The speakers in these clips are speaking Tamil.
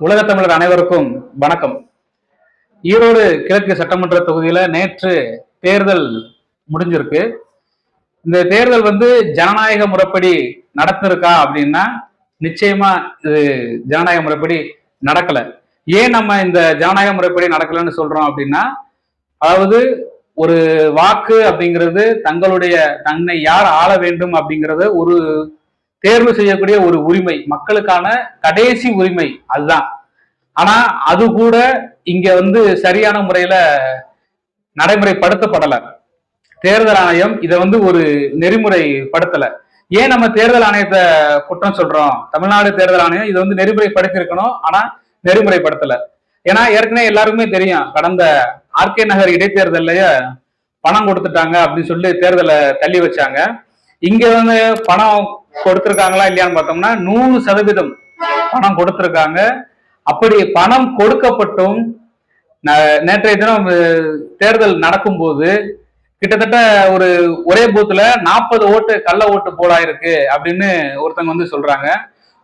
உலக தமிழர் அனைவருக்கும் வணக்கம். ஈரோடு கிழக்கு சட்டமன்ற தொகுதியில நேற்று தேர்தல் முடிஞ்சிருக்கு. இந்த தேர்தல் வந்து ஜனநாயக முறைப்படி நடத்திருக்கா அப்படின்னா நிச்சயமா இது ஜனநாயக முறைப்படி நடக்கல. ஏன் நம்ம இந்த ஜனநாயக முறைப்படி நடக்கலன்னு சொல்றோம் அப்படின்னா அதாவது ஒரு வாக்கு அப்படிங்கிறது தங்களுடைய தன்னை யார் ஆள வேண்டும் அப்படிங்கிறது ஒரு தேர்வு செய்யக்கூடிய ஒரு உரிமை மக்களுக்கான கடைசி உரிமை அதுதான். ஆனா அது கூட இங்க வந்து சரியான முறையில நடைமுறைப்படுத்தப்படல. தேர்தல் ஆணையம் இதை வந்து ஒரு நெறிமுறைப்படுத்தல. ஏன் நம்ம தேர்தல் ஆணையத்தை குற்றம் சொல்றோம்? தமிழ்நாடு தேர்தல் ஆணையம் இதை வந்து நெறிமுறைப்படுத்திருக்கணும் ஆனா நெறிமுறைப்படுத்தல. ஏன்னா ஏற்கனவே எல்லாருக்குமே தெரியும் கடந்த ஆர்கே நகர் இடைத்தேர்தல்லையே பணம் கொடுத்துட்டாங்க அப்படின்னு சொல்லி தேர்தலை தள்ளி வச்சாங்க. இங்க வந்து பணம் கொடுத்திருக்காங்களா இல்லையான்னு பார்த்தோம்னா நூறு சதவீதம் பணம் கொடுத்திருக்காங்க. அப்படி பணம் கொடுக்கப்பட்டும் ந- நேற்றைய தினம் தேர்தல் நடக்கும்போது கிட்டத்தட்ட ஒரு ஒரே பூத்துல நாற்பது ஓட்டு கள்ள ஓட்டு போலாயிருக்கு அப்படின்னு ஒருத்தங்க வந்து சொல்றாங்க.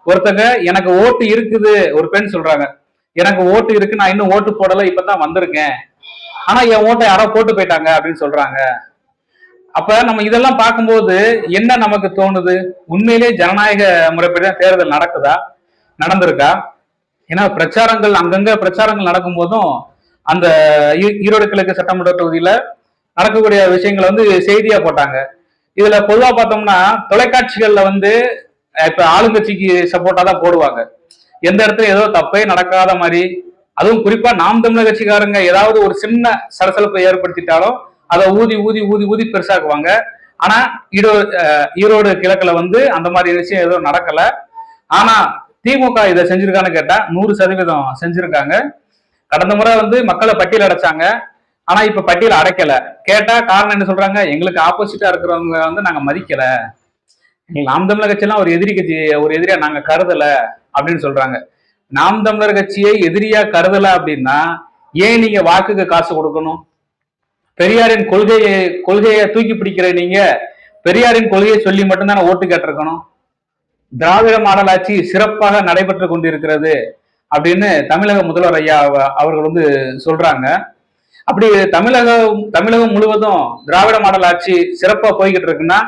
ஒருத்தங்க எனக்கு ஓட்டு இருக்குது ஒரு பெண் சொல்றாங்க. எனக்கு ஓட்டு இருக்கு நான் இன்னும் ஓட்டு போடல இப்பதான் வந்திருக்கேன். ஆனா என் ஓட்டை யாரோ போட்டு போயிட்டாங்க அப்படின்னு சொல்றாங்க. அப்ப நம்ம இதெல்லாம் பார்க்கும்போது என்ன நமக்கு தோணுது? உண்மையிலே ஜனநாயக முறைப்படி தான் தேர்தல் நடக்குதா? நடந்திருக்கா? ஏன்னா பிரச்சாரங்கள் அங்கங்க பிரச்சாரங்கள் நடக்கும் போதும் அந்த ஈ- ஈரோடு கிழக்கு சட்டமன்ற தொகுதியில நடக்கக்கூடிய விஷயங்களை வந்து செய்தியா போட்டாங்க. இதுல பொதுவா பார்த்தோம்னா தொலைக்காட்சிகள்ல வந்து இப்ப ஆளுங்கட்சிக்கு சப்போர்ட்டா தான் போடுவாங்க. எந்த இடத்துல ஏதோ தப்பே நடக்காத மாதிரி அதுவும் குறிப்பா நாம் தமிழக கட்சிக்காரங்க ஏதாவது ஒரு சின்ன சலசலப்பை ஏற்படுத்திட்டாலும் அதை ஊதி ஊதி ஊதி ஊதி பெருசாக்குவாங்க. ஆனா ஈரோடு ஈரோடு கிழக்குல வந்து அந்த மாதிரி விஷயம் எதுவும் நடக்கல. ஆனா திமுக இதை செஞ்சிருக்கான்னு கேட்டா நூறு சதவீதம் செஞ்சிருக்காங்க. கடந்த முறை வந்து மக்களை பட்டியல் அடைச்சாங்க. ஆனா இப்ப பட்டியல் அடைக்கல. கேட்டா காரணம் என்ன சொல்றாங்க? எங்களுக்கு ஆப்போசிட்டா இருக்கிறவங்க வந்து நாங்க மதிக்கல. நாம் தமிழர் கட்சியெல்லாம் ஒரு எதிரி கட்சி ஒரு எதிரியா நாங்க கருதல அப்படின்னு சொல்றாங்க. நாம் தமிழர் கட்சியை எதிரியா கருதல அப்படின்னா ஏன் நீங்க வாக்குக்கு காசு கொடுக்கணும்? பெரியாரின் கொள்கையை கொள்கையை தூக்கி பிடிக்கிற நீங்க பெரியாரின் கொள்கையை சொல்லி மட்டும்தானே ஓட்டு கேட்டிருக்கணும்? திராவிட மாடல் ஆட்சி சிறப்பாக நடைபெற்று கொண்டிருக்கிறது அப்படின்னு தமிழக முதல்வர் ஐயா அவ- அவர்கள் வந்து சொல்றாங்க. அப்படி தமிழகம் தமிழகம் முழுவதும் திராவிட மாடல் ஆட்சி சிறப்பா போய்கிட்டு இருக்குன்னா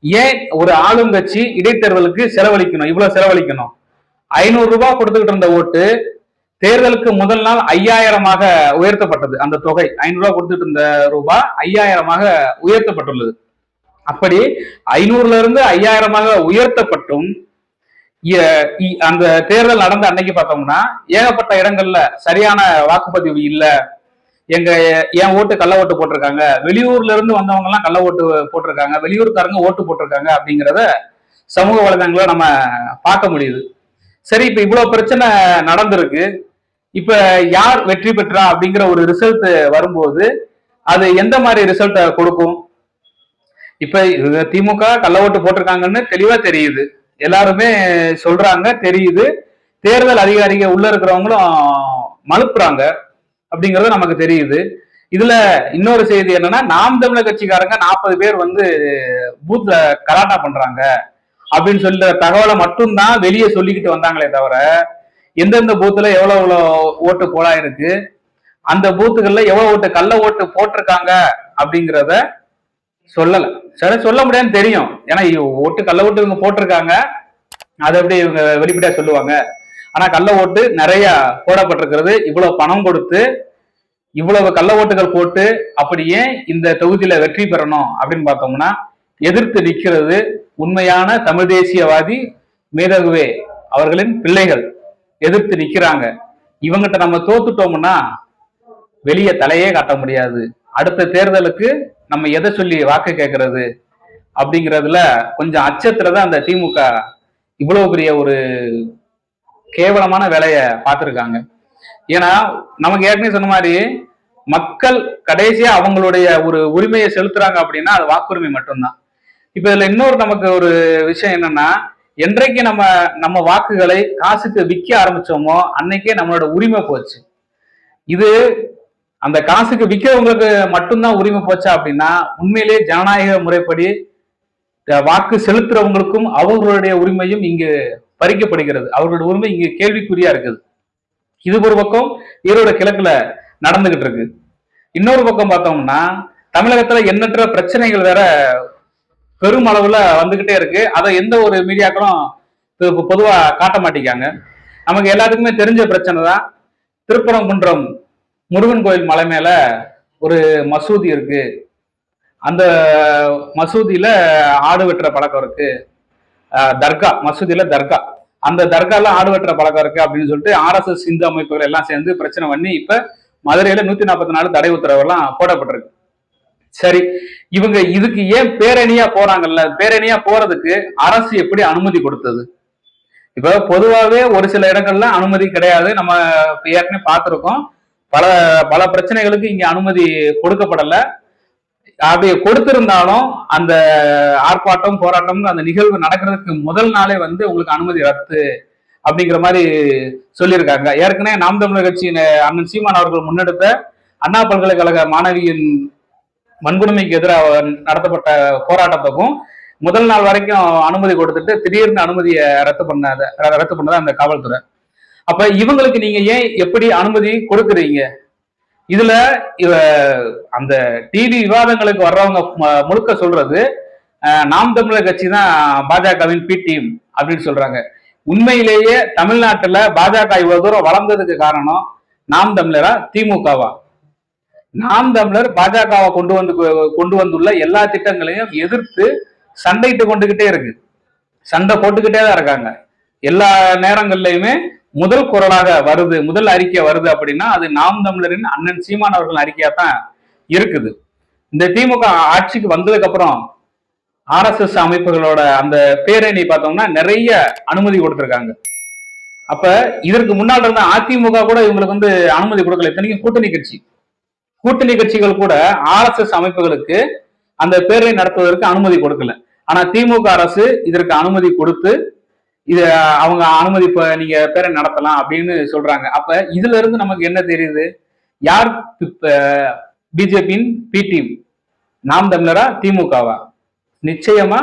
ஏன் ஒரு ஆளும் கட்சி இடைத்தேர்தலுக்கு செலவழிக்கணும்? இவ்வளவு செலவழிக்கணும். ஐநூறு ரூபாய் கொடுத்துக்கிட்டு இருந்த ஓட்டு தேர்தலுக்கு முதல் நாள் ஐயாயிரமாக உயர்த்தப்பட்டது. அந்த தொகை ஐநூறு ரூபாய் கொடுத்துட்டு இருந்த ரூபாய் ஐயாயிரமாக உயர்த்தப்பட்டுள்ளது. அப்படி ஐநூறுல இருந்து ஐயாயிரமாக உயர்த்தப்பட்டும் இ- அந்த தேர்தல் நடந்த அன்னைக்கு பார்த்தோம்னா ஏகப்பட்ட இடங்கள்ல சரியான வாக்குப்பதிவு இல்லை. எங்க என் ஓட்டு கள்ள ஓட்டு போட்டிருக்காங்க. வெளியூர்ல இருந்து வந்தவங்க எல்லாம் கள்ள ஓட்டு போட்டிருக்காங்க. வெளியூர்காரங்க ஓட்டு போட்டிருக்காங்க அப்படிங்கிறத சமூக வலைதளங்களை நம்ம பார்க்க முடியுது. சரி இப்ப இவ்வளவு பிரச்சனை நடந்திருக்கு. இப்ப யார் வெற்றி பெற்றா அப்படிங்கிற ஒரு ரிசல்ட் வரும்போது அது எந்த மாதிரி ரிசல்ட்டை கொடுக்கும்? இப்ப இது திமுக கள்ள ஓட்டு போட்டிருக்காங்கன்னு தெளிவா தெரியுது. எல்லாருமே சொல்றாங்க தெரியுது. தேர்தல் அதிகாரிகள் உள்ள இருக்கிறவங்களும் மலுப்புறாங்க அப்படிங்கிறது நமக்கு தெரியுது. இதுல இன்னொரு செய்தி என்னன்னா நாம் தமிழர் கட்சிக்காரங்க நாற்பது பேர் வந்து பூத்ல கலாட்டா பண்றாங்க அப்படின்னு சொல்ற தகவலை மட்டும்தான் வெளியே சொல்லிக்கிட்டு வந்தாங்களே தவிர எந்தெந்த பூத்துல எவ்வளவு எவ்வளோ ஓட்டு போலா இருக்கு அந்த பூத்துகள்ல எவ்வளவு ஓட்டு கள்ள ஓட்டு போட்டிருக்காங்க அப்படிங்கிறத சொல்லல. சரி சொல்ல முடியாதுன்னு தெரியும். ஏன்னா ஓட்டு கள்ள ஓட்டு இவங்க போட்டிருக்காங்க. அதை எப்படி இவங்க வெளிப்படையா சொல்லுவாங்க? ஆனா கள்ள ஓட்டு நிறைய போடப்பட்டிருக்கிறது. இவ்வளவு பணம் கொடுத்து இவ்வளவு கள்ள ஓட்டுகள் போட்டு அப்படியே இந்த தொகுதியில வெற்றி பெறணும் அப்படின்னு பார்த்தோம்னா எதிர்த்து நிற்கிறது உண்மையான தமிழ் தேசியவாதி மேதகுவே அவர்களின் பிள்ளைகள். எதிர்த்து நிக்கிறாங்க. இவங்கிட்ட நம்ம தோத்துட்டோம்னா வெளியே தலையே காட்ட முடியாது. அடுத்த தேர்தலுக்கு நம்ம எதை சொல்லி வாக்கு கேட்கறது அப்படிங்கிறதுல கொஞ்சம் அச்சத்துல தான் அந்த திமுக இவ்வளவு பெரிய ஒரு கேவலமான வேலையை பார்த்துருக்காங்க. ஏன்னா நமக்கு ஏற்கனவே சொன்ன மாதிரி மக்கள் கடைசியா அவங்களுடைய ஒரு உரிமையை செலுத்துறாங்க அப்படின்னா அது வாக்குரிமை மட்டும்தான். இப்ப இதுல இன்னொரு நமக்கு ஒரு விஷயம் என்னன்னா என்றைக்கு நம்ம நம்ம வாக்குகளை காசுக்கு விற்க ஆரம்பிச்சோமோ அன்னைக்கே நம்மளோட உரிமை போச்சு. இது அந்த காசுக்கு விற்கிறவங்களுக்கு மட்டும்தான் உரிமை போச்சா அப்படின்னா உண்மையிலேயே ஜனநாயக முறைப்படி வாக்கு செலுத்துறவங்களுக்கும் அவர்களுடைய உரிமையும் இங்கு பறிக்கப்படுகிறது. அவர்களுடைய உரிமை இங்கு கேள்விக்குறியா இருக்குது. இது ஒரு பக்கம் ஈரோட கிழக்குல நடந்துகிட்டு இருக்கு. இன்னொரு பக்கம் பார்த்தோம்னா தமிழகத்துல எண்ணற்ற பிரச்சனைகள் வேற பெருமளவுல வந்துகிட்டே இருக்கு. அதை எந்த ஒரு மீடியாக்களும் பொதுவா காட்ட மாட்டேங்காங்க நமக்கு எல்லாத்துக்குமே தெரிஞ்ச பிரச்சனை தான். திருப்பரங்குன்றம் முருகன் கோயில் மலை மேல ஒரு மசூதி இருக்கு. அந்த மசூதியில ஆடு வெட்டுற பழக்கம் இருக்கு. தர்கா மசூதியில தர்கா. அந்த தர்கால ஆடு வெட்டுற பழக்கம் இருக்கு அப்படின்னு சொல்லிட்டு ஆர்எஸ்எஸ் இந்து அமைப்புகள் எல்லாம் சேர்ந்து பிரச்சனை பண்ணி இப்ப மதுரையில நூத்தி நாற்பத்தி நாலு தடை உத்தரவு எல்லாம் போடப்பட்டிருக்கு. சரி இவங்க இதுக்கு ஏன் பேரணியா போறாங்கல்ல? பேரணியா போறதுக்கு அரசு எப்படி அனுமதி கொடுத்தது? இப்ப பொதுவாகவே ஒரு சில இடங்கள்ல அனுமதி கிடையாது. நம்ம ஏற்கனவே பார்த்துருக்கோம். பல பல பிரச்சனைகளுக்கு இங்க அனுமதி கொடுக்கப்படல. அப்படி கொடுத்திருந்தாலும் அந்த ஆர்ப்பாட்டம் போராட்டம் அந்த நிகழ்வு நடக்கிறதுக்கு முதல் நாளே வந்து உங்களுக்கு அனுமதி ரத்து அப்படிங்கிற மாதிரி சொல்லியிருக்காங்க. ஏற்கனவே நாம் தமிழர் கட்சியின் அண்ணன் சீமான் அவர்கள் முன்னெடுத்த அண்ணா பல்கலைக்கழக மாணவியின் வன்கொடுமைக்கு எதிராக நடத்தப்பட்ட போராட்டத்துக்கும் முதல் நாள் வரைக்கும் அனுமதி கொடுத்துட்டு திடீர்னு அனுமதியை ரத்து பண்ணாத ரத்து பண்ணதா அந்த காவல்துறை. அப்ப இவங்களுக்கு நீங்க ஏன் எப்படி அனுமதி கொடுக்குறீங்க? இதுல இவ அந்த டிவி விவாதங்களுக்கு வர்றவங்க ம- முழுக்க சொல்றது நாம் தமிழர் கட்சி தான் பாஜகவின் பி டீம் அப்படின்னு சொல்றாங்க. உண்மையிலேயே தமிழ்நாட்டுல பாஜக இவ்வளவு தூரம் வளர்ந்ததுக்கு காரணம் நாம் தமிழரா திமுகவா? நாம் தமிழர் பாஜகவை கொண்டு வந்து கொண்டு வந்துள்ள எல்லா திட்டங்களையும் எதிர்த்து சண்டையிட்டு கொண்டுகிட்டே இருக்கு. சண்டை போட்டுக்கிட்டே தான் இருக்காங்க. எல்லா நேரங்கள்லயுமே முதல் குரலாக வருது முதல் அறிக்கை வருது அப்படின்னா அது நாம் தமிழரின் அண்ணன் சீமான் அவர்கள் அறிக்கையா தான் இருக்குது. இந்த திமுக ஆட்சிக்கு வந்ததுக்கு அப்புறம் ஆர்எஸ்எஸ் அமைப்புகளோட அந்த பேரணி பார்த்தோம்னா நிறைய அனுமதி கொடுத்துருக்காங்க. அப்ப இதற்கு முன்னால் இருந்த அதிமுக கூட இவங்களுக்கு வந்து அனுமதி கொடுக்கல. இத்தனைக்கும் கூட்டணி கட்சி. கூட்டணி கட்சிகள் கூட ஆர்எஸ்எஸ் அமைப்புகளுக்கு அந்த பேரணி நடத்துவதற்கு அனுமதி கொடுக்கல. ஆனா திமுக அரசு இதற்கு அனுமதி கொடுத்து இது அவங்க அனுமதி நீங்க பேரணி நடத்தலாம் அப்படின்னு சொல்றாங்க. அப்ப இதுல இருந்து நமக்கு என்ன தெரியுது? யார் பிஜேபியின் பி டீம்? நாம் தமிழரா திமுகவா? நிச்சயமா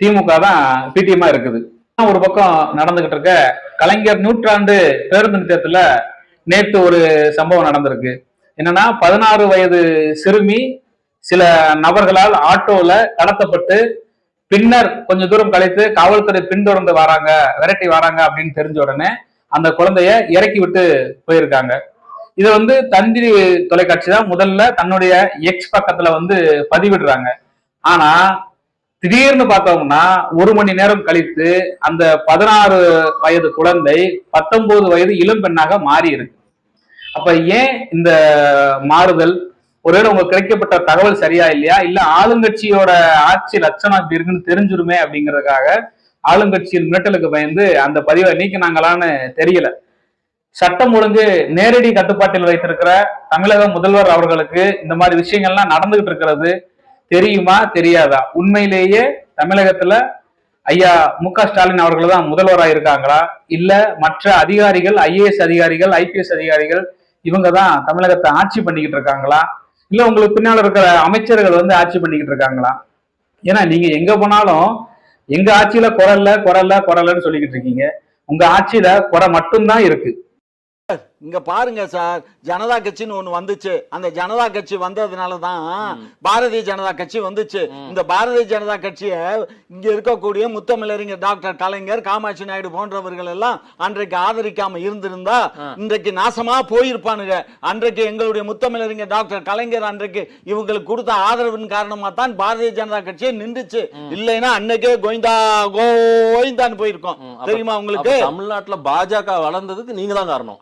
திமுக தான் பிடிஎம்மா இருக்குது. ஒரு பக்கம் நடந்துகிட்டு இருக்க கலைஞர் நூற்றாண்டு பேருந்து நிலையத்துல நேற்று ஒரு சம்பவம் நடந்திருக்கு. என்னன்னா பதினாறு வயது சிறுமி சில நபர்களால் ஆட்டோல கடத்தப்பட்டு பின்னர் கொஞ்ச தூரம் கழித்து காவல்துறை பின்தொடர்ந்து வராங்க விரட்டி வராங்க அப்படின்னு தெரிஞ்ச உடனே அந்த குழந்தைய இறக்கி விட்டு போயிருக்காங்க. இதை வந்து தந்திரி தொலைக்காட்சி தான் முதல்ல தன்னுடைய எக்ஸ் பக்கத்துல வந்து பதிவிடுறாங்க. ஆனா திடீர்னு பார்த்தோம்னா ஒரு மணி நேரம் கழித்து அந்த பதினாறு வயது குழந்தை பத்தொன்பது வயது இளம் பெண்ணாக மாறி இருக்கு அப்ப ஏன் இந்த மாறுதல்? ஒருவேளை உங்களுக்கு கிடைக்கப்பட்ட தகவல் சரியா இல்லையா? இல்ல ஆளுங்கட்சியோட ஆட்சி லட்சணம் இப்படி இருக்குன்னு தெரிஞ்சிருமே அப்படிங்கறதுக்காக ஆளுங்கட்சியின் மிரட்டலுக்கு பயந்து அந்த பதிவை நீக்கினாங்களான்னு தெரியல. சட்டம் ஒழுங்கு நேரடி கட்டுப்பாட்டில் வைத்திருக்கிற தமிழக முதல்வர் அவர்களுக்கு இந்த மாதிரி விஷயங்கள்லாம் நடந்துகிட்டு இருக்கிறது தெரியுமா தெரியாதா? உண்மையிலேயே தமிழகத்துல ஐயா மு க ஸ்டாலின் அவர்கள் தான் முதல்வராக இருக்காங்களா இல்ல மற்ற அதிகாரிகள் ஐஏஎஸ் அதிகாரிகள் ஐபிஎஸ் அதிகாரிகள் இவங்க தான் தமிழகத்தை ஆட்சி பண்ணிக்கிட்டு இருக்காங்களா? இல்ல உங்களுக்கு பின்னால் இருக்கிற அமைச்சர்கள் வந்து ஆட்சி பண்ணிக்கிட்டு இருக்காங்களா? ஏன்னா நீங்க எங்க போனாலும் எங்க ஆட்சியில குரல்ல குரல்ல குரல்லன்னு சொல்லிக்கிட்டு இருக்கீங்க. உங்க ஆட்சியில குறை மட்டும்தான் இருக்கு. இங்க பாருங்க சார் ஜனதா கட்சின்னு ஒண்ணு வந்துச்சு. அந்த ஜனதா கட்சி வந்ததுனால தான் பாரதிய ஜனதா கட்சி வந்துச்சு. இந்த பாரதிய ஜனதா கட்சியை இங்க இருக்கக்கூடிய முத்தமிழறிஞர் டாக்டர் கலைஞர் காமாட்சி நாயுடு போன்றவர்கள் எல்லாம் அன்றைக்கு ஆதரிக்காம இருந்திருந்தா இன்றைக்கு நாசமா போயிருப்பானுங்க. அன்றைக்கு எங்களுடைய முத்தமிழறிஞர் டாக்டர் கலைஞர் அன்றைக்கு இவங்களுக்கு கொடுத்த ஆதரவின் காரணமா தான் பாரதிய ஜனதா கட்சியே நின்றுச்சு. இல்லைன்னா அன்னைக்கே கோவிந்தா கோவிந்தான்னு போயிருக்கோம். தெரியுமா உங்களுக்கு? தமிழ்நாட்டுல பாஜக வளர்ந்ததுக்கு நீங்க தான் காரணம்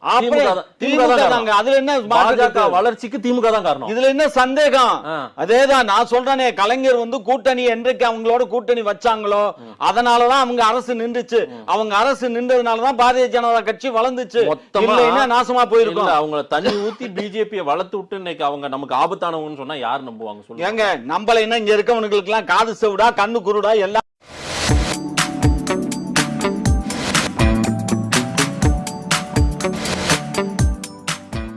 திமுக. அதுல என்ன பாஜக? வளர்ச்சிக்கு திமுக தான் காரணம். இதுல என்ன சந்தேகம். அதேதான் நான் சொல்றேனே கலைஞர் வந்து கூட்டணி என்றைக்கு அவங்களோட கூட்டணி வச்சாங்களோ அதனாலதான் அவங்க அரசு நின்றுச்சு. அவங்க அரசு நின்றதுனாலதான் பாரதிய ஜனதா கட்சி வளர்ந்துச்சு. மொத்தமா நாசமா போயிருக்கும்? அவங்கள தண்ணி ஊத்தி பிஜேபியை வளர்த்து விட்டு இன்னைக்கு அவங்க நமக்கு ஆபத்தானவங்கன்னு சொன்னா யார் நம்புவாங்க சொல்லுங்க. ஏங்க நம்மளைன்னா இங்க இருக்கவனுங்களுக்கு எல்லாம் காது செவிடா கண்ணு குருடா எல்லாம்